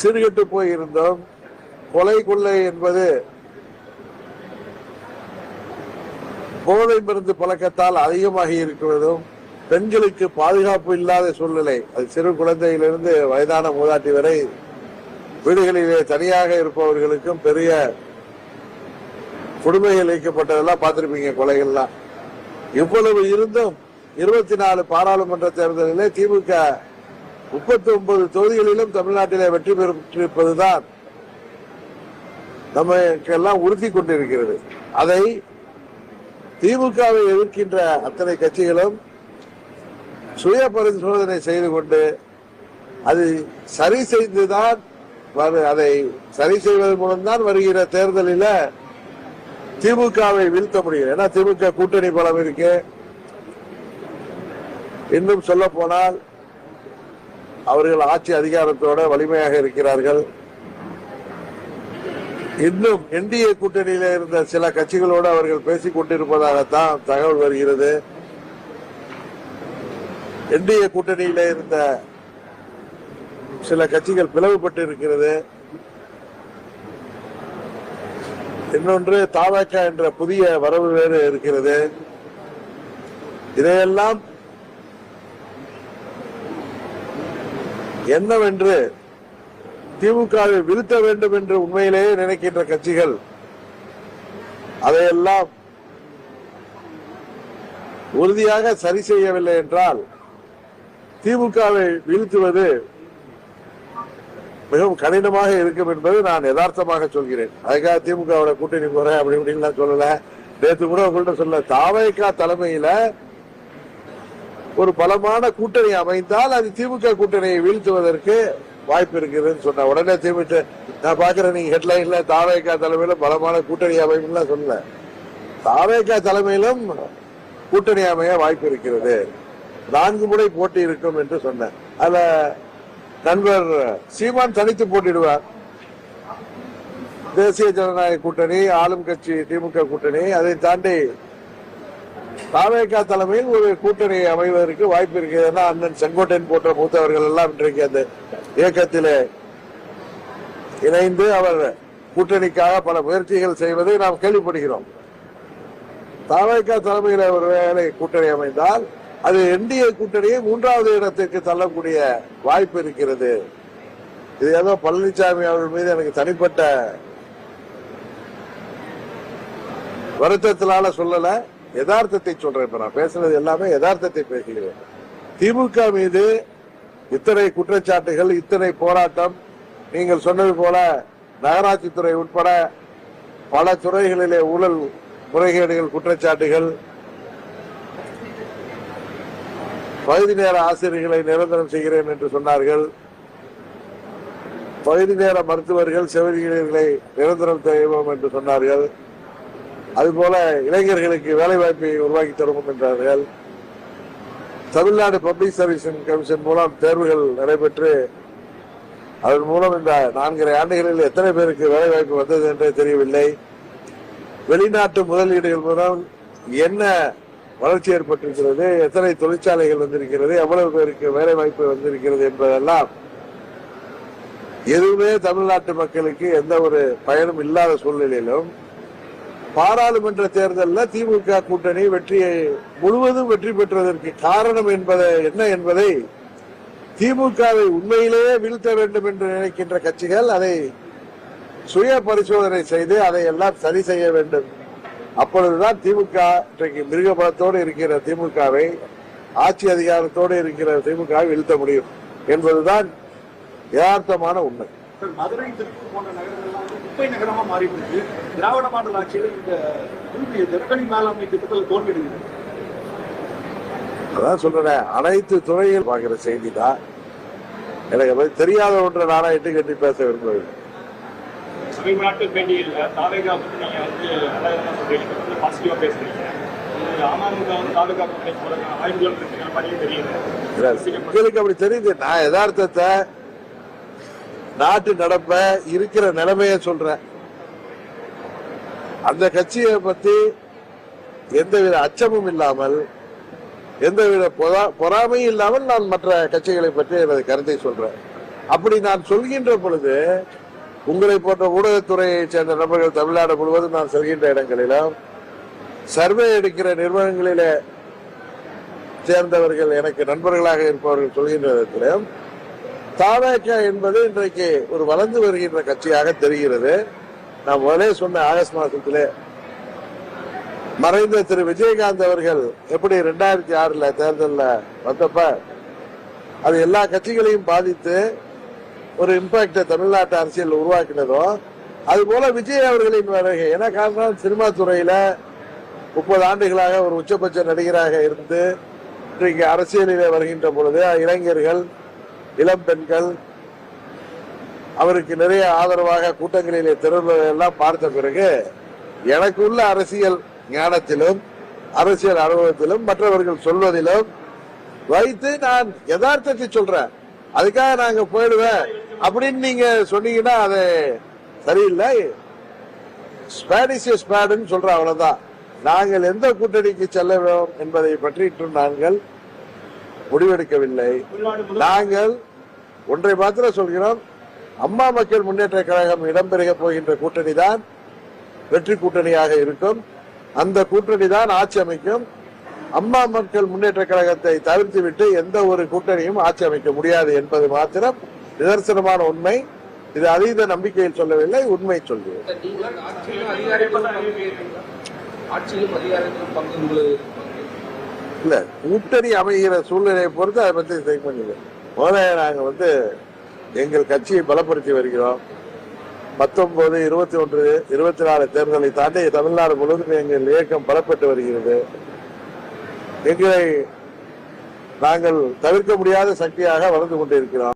சீர்கெட்டு போயிருந்தோம். கொலை கொள்ளை என்பது போதை மருந்து பழக்கத்தால் அதிகமாகி இருக்கிறதும் பெண்களுக்கு பாதுகாப்பு இல்லாத சூழ்நிலை. அது சிறு குழந்தையிலிருந்து வயதான மூதாட்டி வரை வீடுகளிலே தனியாக இருப்பவர்களுக்கும் பெரிய கொடுமைகள் இழைக்கப்பட்டதெல்லாம் பார்த்திருப்பீங்க கொலைகள்லாம். இவ்வளவு இருந்தும் இருபத்தி நாலு பாராளுமன்ற தேர்தலிலே திமுக முப்பத்தி ஒன்பது தொகுதிகளிலும் தமிழ்நாட்டிலே வெற்றி பெற்றிருப்பதுதான் நமக்கெல்லாம் உறுதி கொண்டிருக்கிறது. அதை திமுகவை எதிர்க்கின்ற அத்தனை கட்சிகளும் சுய பரிசோதனை செய்து கொண்டு அது சரி செய்துதான் வரு- அதை சரி செய்வதன் மூலம்தான் வருகிற தேர்தலில் திமுகவை வீழ்த்த முடியும். ஏன்னா திமுக கூட்டணி பலம் இருக்கு. இன்னும் சொல்ல போனால் அவர்கள் ஆட்சி அதிகாரத்தோட வலிமையாக இருக்கிறார்கள். இன்னும் என்டிஏ கூட்டணியில இருந்த சில கட்சிகளோடு அவர்கள் பேசிக் கொண்டிருப்பதாகத்தான் தகவல் வருகிறது. என்டிஏ கூட்டணியில இருந்த சில கட்சிகள் பிளவுபட்டு இருக்கிறது இன்னொன்று தாவக என்ற புதிய வரவு வேறு இருக்கிறது. இதையெல்லாம் என்னவென்று திமுகவை வீழ்த்த வேண்டும் என்று உண்மையிலேயே நினைக்கின்ற கட்சிகள் அதையெல்லாம் உறுதியாக சரி செய்யவில்லை என்றால் திமுகவை வீழ்த்துவது மிகவும் கடினமாக இருக்கும் என்பது நான் யதார்த்தமாக சொல்கிறேன். அதுக்காக திமுகவோட கூட்டணி போறேன் அப்படி இப்படின்னு சொல்லல. நேற்று கூட உங்கள்கிட்ட சொல்ல தாவைக்கா தலைமையில ஒரு பலமான கூட்டணி அமைந்தால் அது திமுக கூட்டணியை வீழ்த்துவதற்கு வாய்ப்பு இருக்குதுன்னு சொன்ன. உடனே திமுக நான் பாக்குறேன் நீங்க ஹெட்லைன்ல தாவேக்கா தலைமையில பலமான கூட்டணி அமைப்புலாம் சொல்லல. தாவேக்கா தலைமையிலும் கூட்டணி அமைய வாய்ப்பு இருக்கிறது. நான்கு முறை போட்டி இருக்கும் என்று சொன்னேன். அதுல நண்பர் சீமான் தனித்து போட்டிடுவார். தேசிய ஜனநாயக கூட்டணி ஆளும் கட்சி திமுக கூட்டணி அதை தாண்டி தாவேகா தலைமையில் ஒரு கூட்டணி அமைவதற்கு வாய்ப்பு இருக்கிறதுனா அண்ணன் செங்கோட்டையன் போன்ற மூத்தவர்கள் எல்லாம் இன்றைக்கு அந்த இயக்கத்திலே இணைந்து அவர் கூட்டணிக்காக பல முயற்சிகள் செய்வதை நாம் கேள்விப்படுகிறோம். தாவேகா தலைமையில் ஒரு வேலை கூட்டணி அமைந்தால் அது என்டிஏ கூட்டணியை மூன்றாவது இடத்திற்கு தள்ளக்கூடிய வாய்ப்பு இருக்கிறது. இது ஏதோ பழனிசாமி அவர்கள் மீது எனக்கு தனிப்பட்ட வருத்தத்தினால சொல்லலை. யதார்த்தத்தை சொல்றேன். இப்ப நான் பேசுனது எல்லாமே யதார்த்தத்தை பேசுகிறேன். திமுக மீது இத்தனை குற்றச்சாட்டுகள் இத்தனை போராட்டம் நீங்கள் சொன்னது போல நகராட்சித்துறை உட்பட பல துறைகளிலே ஊழல் முறைகேடுகள் குற்றச்சாட்டுகள் பகுதி நேர ஆசிரியர்களை நிரந்தரம் செய்கிறேன் என்று சொன்னார்கள். பகுதி நேர மருத்துவர்கள் செவிலியர்களை நிரந்தரம் செய்வோம் என்று சொன்னார்கள். அதுபோல இளைஞர்களுக்கு வேலை வாய்ப்பை உருவாக்கி தருவோம் என்றார்கள். தமிழ்நாடு பப்ளிக் சர்வீஸ் கமிஷன் மூலம் தேர்வுகள் நடைபெற்று அதன் மூலம் இந்த நான்கரை ஆண்டுகளில் எத்தனை பேருக்கு வேலை வாய்ப்பு வந்தது என்றே தெரியவில்லை. வெளிநாட்டு முதலீடுகள் மூலம் என்ன வளர்ச்சி ஏற்பட்டிருக்கிறது எத்தனை தொழிற்சாலைகள் வந்திருக்கிறது எவ்வளவு பேருக்கு வேலை வாய்ப்பு வந்திருக்கிறது என்பதெல்லாம் எதுவுமே தமிழ்நாட்டு மக்களுக்கு எந்த ஒரு பயனும் இல்லாத சூழ்நிலையிலும் பாராளுமன்ற தேர்தலில் திமுக கூட்டணி வெற்றியை முழுவதும் வெற்றி பெற்றதற்கு காரணம் என்பதை என்ன என்பதை திமுகவை உண்மையிலேயே வீழ்த்த வேண்டும் என்று நினைக்கின்ற கட்சிகள் அதை சுய பரிசோதனை செய்து அதை எல்லாம் சரி செய்ய வேண்டும். அப்பொழுதுதான் திமுக இன்றைக்கு மிருகபலத்தோடு இருக்கிற திமுகவை ஆட்சி அதிகாரத்தோடு இருக்கிற திமுக வீழ்த்த முடியும் என்பதுதான் யதார்த்தமான உண்மை. மதுரை திருப்பூர் போன்ற நகரங்கள்லாம் குப்பை நகரமா மாறி இருக்கு திராவிட மாடல் ஆட்சியில் இந்த திறக்கணி மேலாண்மை திட்டத்தில் தோல்வி அடைகிறது அதான் சொல்றேன். அனைத்து துறையில் பார்க்கிற செய்தி தான். எனக்கு அதை தெரியாத ஒன்றை நானா எட்டு கட்டி பேச விரும்பவில்லை. சமீப நாட்கள் பேட்டியில் தாவேகா பத்தி நீங்க வந்து நல்லா சொல்றீங்க வந்து பாசிட்டிவா பேசுறீங்க. இது அமமுக வந்து தாவேகா பத்தி போறதுக்கான வாய்ப்புகள் இருக்குங்கிற மாதிரியும் தெரியுது இல்ல, உங்களுக்கு அப்படி தெரியுது. நான் யதார்த்தத்தை நாட்டு நடப்ப இருக்கிற நிலைமைய சொல்றேன் அந்த கட்சியை பத்தி எந்தவித அச்சமும் இல்லாமல் எந்தவித பொறா- பொறாமையும் இல்லாமல் நான் மற்ற கட்சிகளை பற்றி எனது கருத்தை சொல்றேன். அப்படி நான் சொல்கின்ற பொழுது உங்களை போன்ற ஊடகத்துறையை சேர்ந்த நபர்கள் தமிழ்நாடு முழுவதும் நான் செல்கின்ற இடங்களிலும் சர்வே எடுக்கிற நிறுவனங்களில சேர்ந்தவர்கள் எனக்கு நண்பர்களாக இருப்பவர்கள் சொல்கின்ற விதத்திலும் தாவேக என்பது இன்றைக்கு ஒரு வளர்ந்து வருகின்ற கட்சியாக தெரிகிறது. நான் முதலே சொன்ன ஆகஸ்ட் மாசத்திலே மறைந்த திரு விஜயகாந்த் அவர்கள் எப்படி ரெண்டாயிரத்தி ஆறுல தேர்தலில் வந்தப்ப அது எல்லா கட்சிகளையும் பாதித்து ஒரு இம்பாக்டை தமிழ்நாட்டு அரசியல் உருவாக்கினதோ அது போல விஜய் அவர்களின் வருகை. என்ன காரணம் சினிமா துறையில முப்பது ஆண்டுகளாக ஒரு உச்சபட்ச நடிகராக இருந்து இன்றைக்கு அரசியலிலே வருகின்ற பொழுது இளைஞர்கள் இளம் பெண்கள் அவருக்கு நிறைய ஆதரவாக கூட்டங்களிலே திரள்வதை பார்த்த பிறகு எனக்கு உள்ள அரசியல் ஞானத்திலும் அரசியல் அனுபவத்திலும் மற்றவர்கள் சொல்வதிலும் வைத்து நான் யதார்த்தத்தை சொல்றேன். அதுக்காக நாங்க போயிடுவேன் அப்படின்னு நீங்க சொன்னீங்கன்னா அது சரியில்லை. ஸ்பாடிஷ் ஸ்பேடுன்னு சொல்ற அவ்வளவுதான். நாங்கள் எந்த கூட்டணிக்கு செல்ல வேண்டும் என்பதை பற்றி நாங்கள் முடிவெடுக்கவில்லை. நாங்கள் ஒன்றை மாத்திரம் சொல்கிறோம். அம்மா மக்கள் முன்னேற்ற கழகம் இடம்பெறுக போகின்ற கூட்டணி தான் வெற்றி கூட்டணியாக இருக்கும். அந்த கூட்டணி தான் ஆட்சி அமைக்கும். அம்மா மக்கள் முன்னேற்ற கழகத்தை தவிர்த்து விட்டு எந்த ஒரு கூட்டணியும் ஆட்சி அமைக்க முடியாது என்பது மாத்திரம் நிதர்சனமான உண்மை. இது அதீத நம்பிக்கையில் சொல்லவில்லை உண்மை சொல்கிறேன். இல்லை. கூட்டணி அமைகிற சூழ்நிலையை பொறுத்து அதை பற்றி திங்க் பண்ணிடுங்க முதல்ல நாங்கள் வந்து எங்கள் கட்சியை பலப்படுத்தி வருகிறோம். பத்தொன்பது இருபத்தி ஒன்று இருபத்தி நாலு தேர்தலை தாண்டி தமிழ்நாடு முழுவதும் எங்கள் இயக்கம் பலப்பட்டு வருகிறது. எங்களை நாங்கள் தவிர்க்க முடியாத சக்தியாக வளர்ந்து கொண்டிருக்கிறோம்.